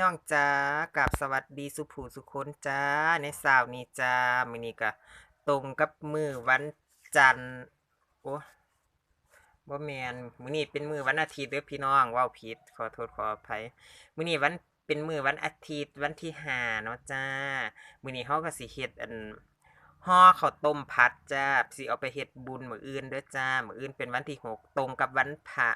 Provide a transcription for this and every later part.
น้องจ้ากับสวัสดีสุผูสุคนจ้าในสาวนี้จ้ามื้อนี้ก็ตรงกับมือวันจันทร์โอ้บ่แมนมื้อนี้เป็นมือวันอาทิตย์เด้อพี่น้องว้าผิดขอโทษขออภัยมื้อนี้วันเป็นมือวันอาทิตย์วันที่ห้าเนาะจ้ามื้อนี้เฮาก็สิเฮ็ดอันห่อข้าวต้มผัดจ้าสิเอาไปเฮ็ดบุญมื้ออื่นเด้อจ้ามื้ออื่นเป็นวันที่หกตรงกับวันพระ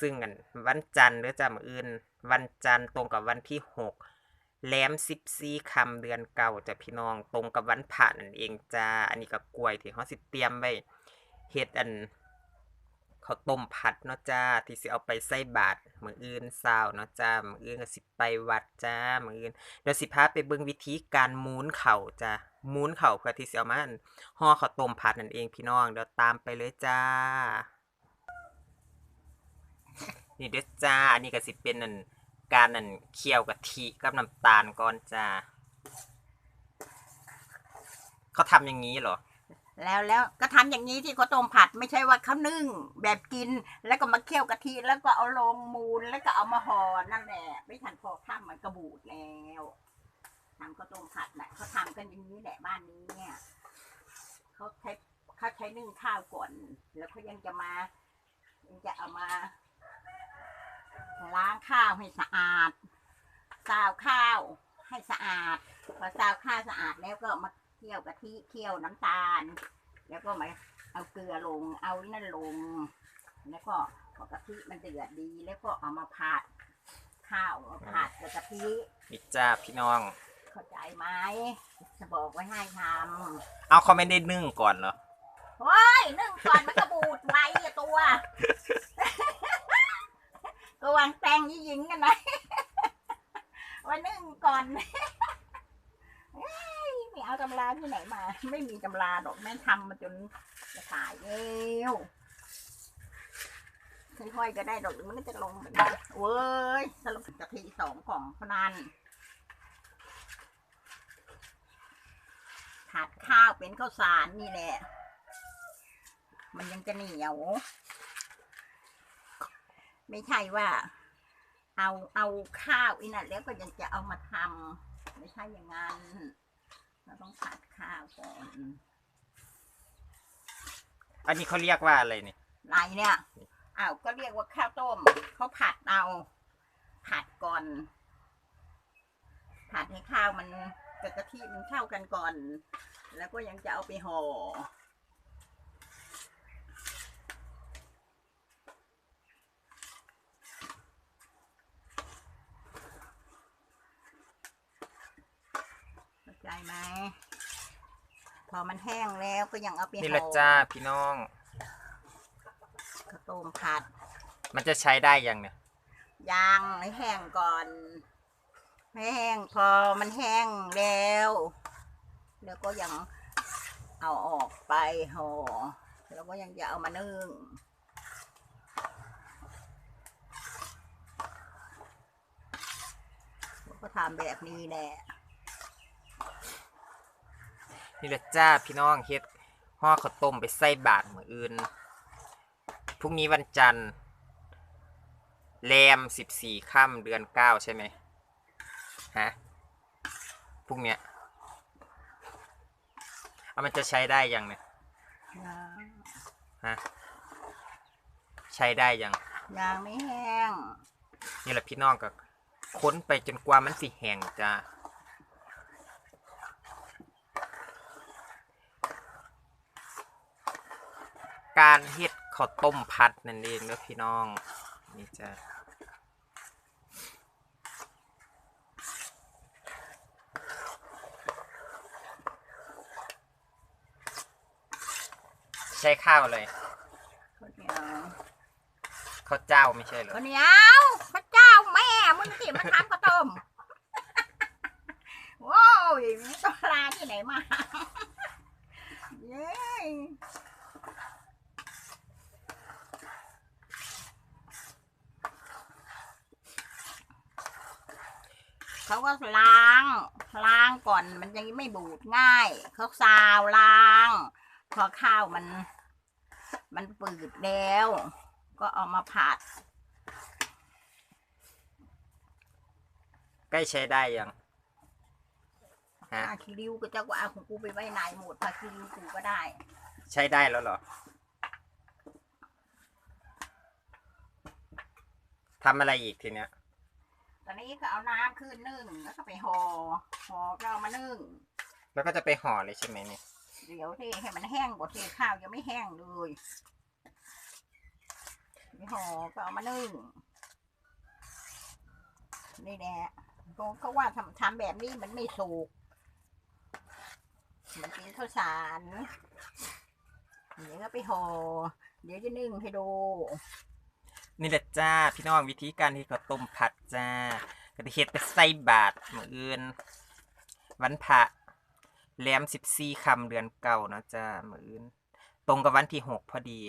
ซึ่งอันวันจันทร์หรือจำอื่น วันจันทร์ตรงกับวันที่หกแรมสิบสี่คำเดือนเก่าจะพี่น้องตรงกับวันพระนั่นเองจ้า อันนี้ก็กล้วยที่เขาสิเตรียมไว้เฮ็ดอันเขาต้มผัดเนาะจ้า ที่สิเอาไปใส่บาตรมืออื่นเช้าเนาะจ้ามืออื่นก็สิไปวัดจ้ามืออื่นเดี๋ยวสิพาไปเบิ่งวิธีการมูนเข่าจ้ามูนเข่าเพื่อที่สิเอามาอันห่อเขาต้มผัดนั่นเองพี่น้องเดี๋ยวตามไปเลยจ้า นี่เด้อจ้า อันนี้ก็สิเป็นนั่นการนั่นเคี่ยวกะทิกับน้ำตาลก่อนจ้าเขาทำอย่างนี้เหรอ แล้วแล้วก็ทำอย่างนี้ที่เขาต้มผัดไม่ใช่ว่าเขานึ่งแบบกิน แล้วก็มาเคี่ยวกะทิแล้วก็เอาลงมูลแล้วก็เอามาห่อนั่นแหละไม่ทันพอข้ามมันกระบูดแล้วทำข้าวต้มผัดน่ะเขาทำกันอย่างนี้แหละบ้านนี้เนี่ยเขาใช้เขาใช้นึ่งข้าวก่อน แล้วเขายังจะมายังจะเอามา ล้างข้าวให้สะอาดซาวข้าวให้สะอาด พอซาวข้าวสะอาดแล้วก็มาเคี่ยวกะทิเคี่ยวน้ำตาล แล้วก็มาเอาเกลือลง เอานั่นลง แล้วก็พอกะทิมันเดือดดี แล้วก็เอามาผัดข้าวผัดกับกะทินี่จ้าพี่น้อง เข้าใจไหมจะบอกไว้ให้ทเอาเขาไม่ได้นึ่งก่อนเหรอำเฮ้ยนึ่งก่อนมันก็บูดไว้อะตัว ก็วางแตงยี่ยิงกันนะไว้นึ่งก่อนไม่เอาตำราที่ไหนมา ไม่มีตำราดอกแม่ทำมาจนจะขายแล้วค่อยๆก็ได้ดอกมันก็จะลงไปได้เว้ยสรุปกะทิสองกล่องเท่านั้นผัดข้าวเป็นข้าวสารนี่แหละ มันยังจะเหนียว ไม่ใช่ว่า เอาเอาข้าวอีนั่นแล้วก็ยังจะเอามาทำไม่ใช่อย่างนั้น เราต้องผัดข้าวก่อนอันนี้เขาเรียกว่าอะไรเนี่ยไรเนี่ยอ้าวก็เรียกว่าข้าวต้มเขาผัดเอาผัดก่อน ผัดให้ข้าวมันกับกะทิมันเข้ากันก่อน แล้วก็ยังจะเอาไปห่อ เข้าใจ ไหมพอมันแห้งแล้วก็ยังเอาไปห่อนี่แหละจ้าพี่น้องข้าวต้มผัด มันจะใช้ได้ยังเนี่ยยางให้แห้งก่อนให้แห้งพอมันแห้งแล้วแล้วก็ยังเอาออกไปห่อแล้วก็ยังจะเอามานึ่งแล้วก็ทำแบบนี้แหละ นี่แหละจ้าพี่น้องเฮ็ดห่อข้าวต้มไปใส่บาตรมื้ออื่นพรุ่งนี้วันจันทร์แรมสิบสี่ค่ำเดือนเก้าใช่ไหมฮะพรุ่งเนี้ยเอามันจะใช้ได้ยังเนี่ยยางฮะใช้ได้ยัง ยางไม่แห้ง นี่แหละพี่น้องก็ค้นไปจนกว่ามันสิแห้งจ้า การเฮ็ดข้าวต้มผัดนั่นเองเด้อพี่น้อง นี่จ้าใช้ข้าวเลยข้าวเหนียวข้าวเจ้าไม่ใช่เหรอข้าวเหนียวพระเจ้าแม่มึงสิมาทำข้าวต้มโว้ยมีตำราที่ไหนมา เย้ย เขา ก็ล้าง ล้างก่อนมันยังไม่บูดง่ายเขาซาวล้าง พอข้าวมัน มันปืดแล้ว ก็เอามาผัด ใกล้ใช้ได้ยัง ฮะ ผ้าคีริ้วก็จะว่าเอาของกูไปไว้ไหนหมดผ้าคีริ้วกูก็ได้ ใช้ได้แล้วเหรอทำอะไรอีกทีเนี้ย ตอนนี้ก็เอาน้ำขึ้นนึ่งแล้วก็ไปห่อห่อก็เอามานึ่ง แล้วก็จะไปห่อเลยใช่ไหมเนี่ยเดี๋ยวเทให้มันแห้งกว่าเทข้าวยังไม่แห้งเลยไปห่อก็เอามานึ่งนี่แหละเขาว่าทำทำแบบนี้มันไม่สุกมันเป็นข้าวสารเดี๋ยวก็ไปห่อเดี๋ยวจะนึ่งให้ดู นี่แหละจ้าพี่น้องวิธีการที่เขาต้มผัดจ้าก็จะเฮ็ดไปใส่บาทมืออื่นวันพระแหลมสิบสี่คำเดือนเก่านะจ้ามืออื่น ตรงกับวันที่หกพอดี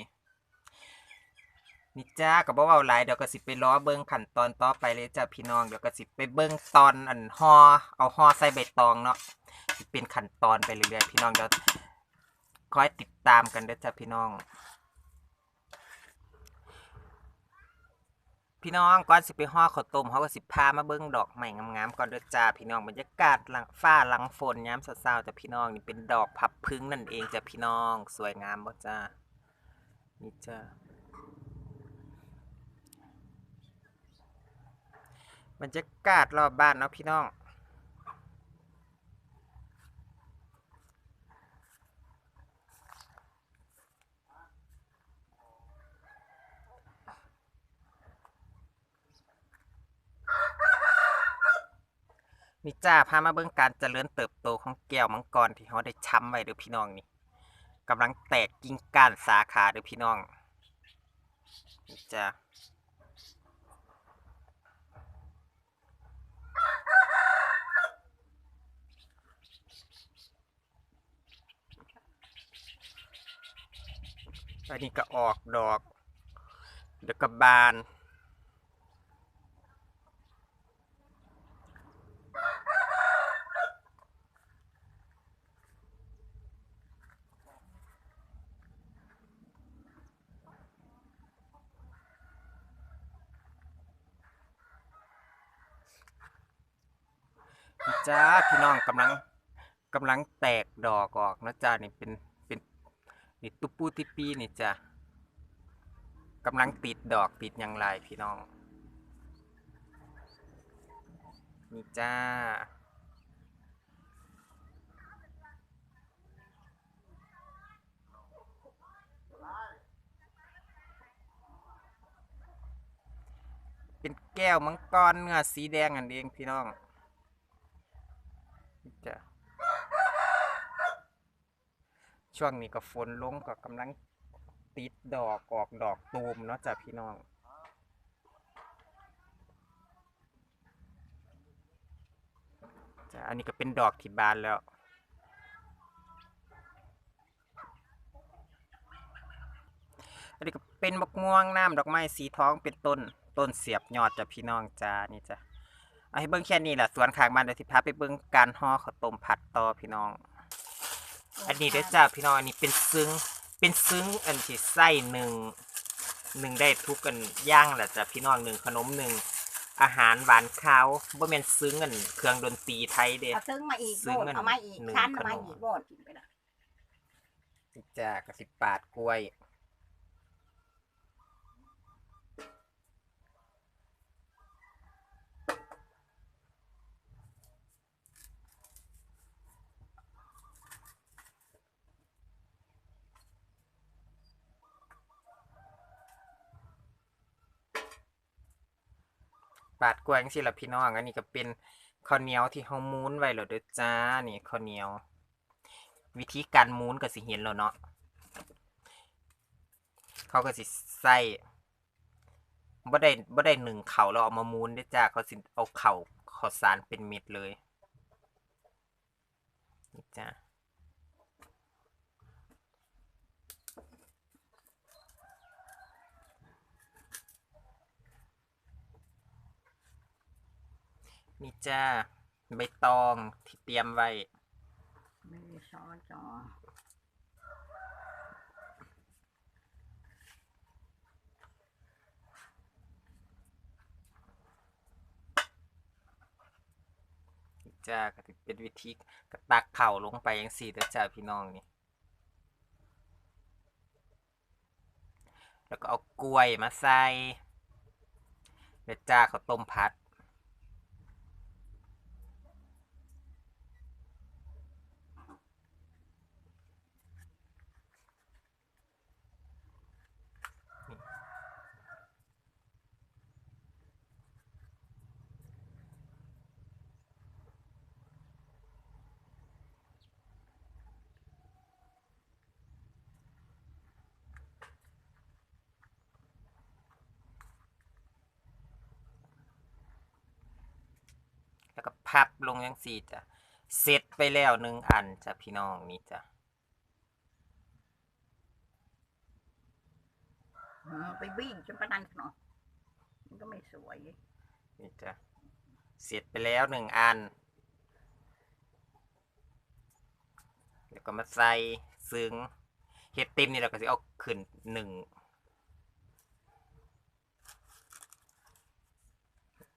นี่จ้าก็บ่เว้าหลายเดี๋ยวก็สิไปล้อเบิ่งขั้นตอนต่อไปเลยจ้าพี่น้องเดี๋ยวก็สิไปเบิ่งตอนอันห่อเอาห่อใส่ใบตองเนาะเป็นขั้นตอนไปเรื่อยๆพี่น้องเดี๋ยวคอยติดตามกันเด้อจ้าพี่น้อง พี่น้องก่อนสิไปห่อข้าวต้มเขาก็สิพามาเบิ้งดอกใหม่งามๆก่อนเด้อจ้าพี่น้องบรรยากาศหลังฟ้าหลังฝนย้ำเศร้าๆจ้ะพี่น้องนี่เป็นดอกพับพึ่งนั่นเองจ้ะพี่น้องสวยงามบ่จ้านี่จ้าบรรยากาศรอบบ้านเนาะพี่น้อง นี่จ้าพามาเบิ่งการเจริญเติบโตของแก้วมังกรที่เขาได้ช้ำไว้เด้อพี่น้องนี่กำลังแตกกิ่งก้านสาขาเด้อพี่น้องนี่จ้าอันนี้ก็ออกดอกเดี๋ยวก็บาน นี่ จ้าพี่น้องกำลังกำลังแตกดอกออกนะจ้านี่เป็นเป็นนี่ตุปูติปีนี่จ้ากำลังติดดอกติดยังไรพี่น้องนี่จ้าเป็นแก้วมังกรเนื้อสีแดงอันเองพี่น้อง จ้ะช่วงนี้ก็ฝนลงก็กำลังติดดอกออกดอกตูมเนาะจ้ะพี่น้อง จ้ะอันนี้ก็เป็นดอกที่บานแล้ว อันนี้ก็เป็นมะม่วงน้ำดอกไม้สีทองเป็นต้น ต้นเสียบยอดจ้ะพี่น้องจ้านี่จ้ะ เอาให้เบิ่งแค่นี้แหละสวนข้างบ้านเดี๋ยวสิพาไปเบิ่งการห่อข้าวต้มผัดต่อพี่น้อง อันนี้เด้อจ้าพี่น้องอันนี้เป็นซึ้งเป็นซึ้งอันที่ไส้หนึ่งหนึ่งได้ทุกกันย่างแหละจ้ะพี่น้องหนึ่งขนมหนึ่งอาหารหวานข้าวบ่แม่นซึ้งอันเครื่องดนตรีไทยเด้เอาซึ้งมาอีกซึ้โบงดอันเอามาอีกหนึ่งชั้นขนมมาอีกโบดกินไปละนี่จ้ากระสิบบาทกล้วย บาดกล้วยจังซี่ล่ะพี่น้อง อันนี้ก็เป็นข้าวเหนียวที่เฮามูนไว้แล้วเด้อจ้า นี่ข้าวเหนียว วิธีการมูนก็สิเห็นแล้วเนาะ เขาก็สิใส่บ่ได้บ่ได้หนึ่งเข่าแล้วเอามามูนเด้จ้า เขาสิเอาเข่าข้าวสารเป็นเม็ดเลยนี่จ้า นี่จ้าใบตองที่เตรียมไว้ไม่ได้ซ้อนจอจ้าก็สิเป็นวิธีกระตักเข่าลงไปจังซี่เด้อจ้าพี่น้องนี่ แล้วก็เอากล้วยมาใส่เด้อจ้าข้าวต้มผัด พับลงยังสี่จ้ะเสร็จไปแล้วหนึ่งอันจ้ะพี่น้องนี่จ้ะอืมไปวิ่งจนประนันเนาะมันก็ไม่สวยนี่จ้ะเสร็จไปแล้วหนึ่งอัน แล้วก็มาใส่ซึ้งเฮ็ดเต็มนี่เราก็จะเอาขึ้นหนึ่ง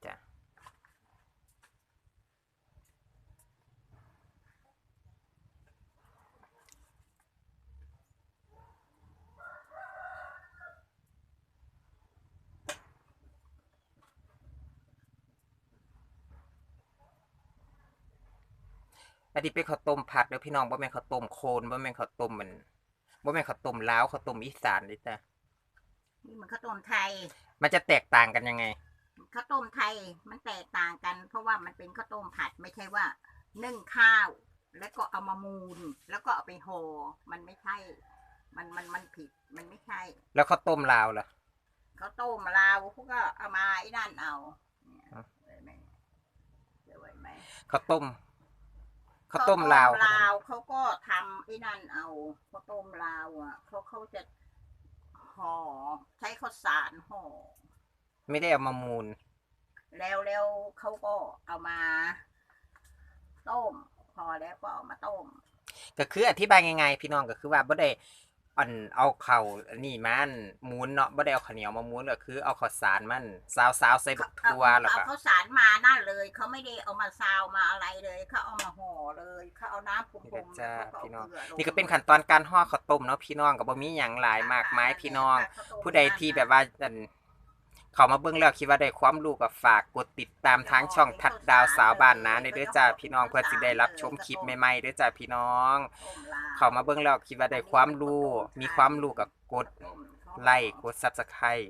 จ้ะ อันนี้เป็นข้าวต้มผัดเด้อพี่น้องบ่แม่นข้าวต้มโคนบ่แม่นข้าวต้มมันบ่แม่นข้าวต้มลาวข้าวต้มอีสานเด้จ้ะนี่มันข้าวต้มไทย มันจะแตกต่างกันยังไงข้าวต้มไทยมันแตกต่างกัน เพราะว่ามันเป็นข้าวต้มผัดไม่ใช่ว่านึ่งข้าว แล้วก็เอามามูนแล้วก็เอาไปห่อมันไม่ใช่ มันมันมันผิดมันไม่ใช่ แล้วข้าวต้มลาวล่ะข้าวต้มลาวพวกก็เอามาไอ้นั่นเอาเนี่ยครับเห็นไหมเดี๋ยวไว้ไหมข้าวต้ม ข้าวต้มลาวข้ต้มลาวเขาก็ทำไอ้นั่นเอาข้าวต้มลาวอะเขาเขาจะห่อใช้ข้าวสารห่อไม่ได้เอามามูล แล้วแล้วเขาก็เอามา ต้มพอแล้วก็เอามาต้ม ก็คืออธิบายง่ายๆพี่น้องก็คือว่าบ่ได้ อันเอาข้าวอันนี้มันมูนเนาะบ่ได้เอาข้าวเหนียวมามูนก็คือ เอาข้าวสารมันซาวๆใส่บักทั่วแล้วเอาก็ข้าวสารมานั่นเลยเขาไม่ได้เอามาซาวมาอะไรเลยเขาเอามาห่อเลยเขาเอาน้ำผุนี่มก็ๆจ้าแล้วก็พี่น้องเอากลืลงนี่ก็เป็นขั้นตอนการห่อข้าวต้มเนาะพี่น้องก็บ่มีหยังหลายมากมายพี่น้อง ผู้ใดที่แบบว่าอัน เขามาเบิ่งแล้วคิดว่าได้ความรู้ก็ฝากกดติดตามทางช่องทัดดาวสาวบ้านนาในเด้อจ้าพี่น้องเพื่อสิได้รับชมคลิปใหม่ๆเด้อจ้าพี่น้อง เขามาเบิ่งแล้วคิดว่าได้ความรู้มีความรู้ก็กดไลค์กด Subscribe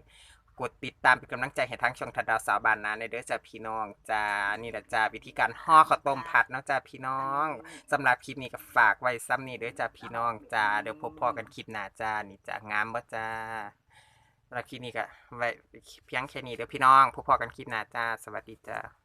กดติดตามเป็นกำลังใจให้ทางช่องทัดดาวสาวบ้านนาในเด้อจ้าพี่น้องจ้านี่แหละจ้าวิธีการห่อข้าวต้มผัดเนาะจ้าพี่น้องสำหรับคลิปนี้ก็ฝากไว้ซ้ำนี่เด้อจ้าพี่น้องจ้าเดี๋ยวพบพอกันคลิปหน้าจ้านี่จ้างามบ่จ้า สำหรับคลิปนี้ก็ไว้เพียงแค่นี้เด้อพี่น้องพบพอกันคลิปหน้าจ้า สวัสดีจ้า